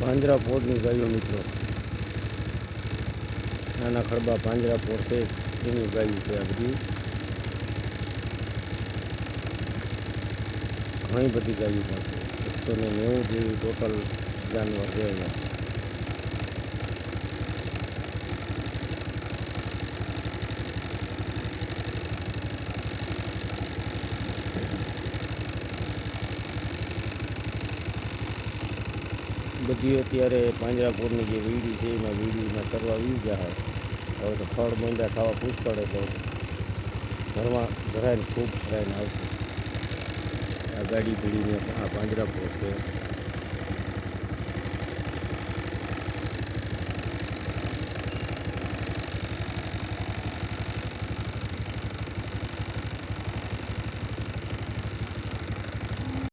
પાંજરાપોળની ગાયો મિત્રો. નાના ખડબા પાંજરા પોર છે, એની ગાયું છે આ બધી. ઘણી બધી ગાયો પણ છે. એકસો ને નેવું જેવી ટોટલ જાનવર છે અહીંયા બધી અત્યારે પાંજરાપુરની જે વીડી છે, એમાં વીડીમાં કરવા વી જાય હવે તો ફળ મંડા ખાવા પૂછપડે તો ઘરમાં ભરાઈને ખૂબ ભરાઈને આવશે. આ ગાડી પીડીને આ પાંજરાપુર છે.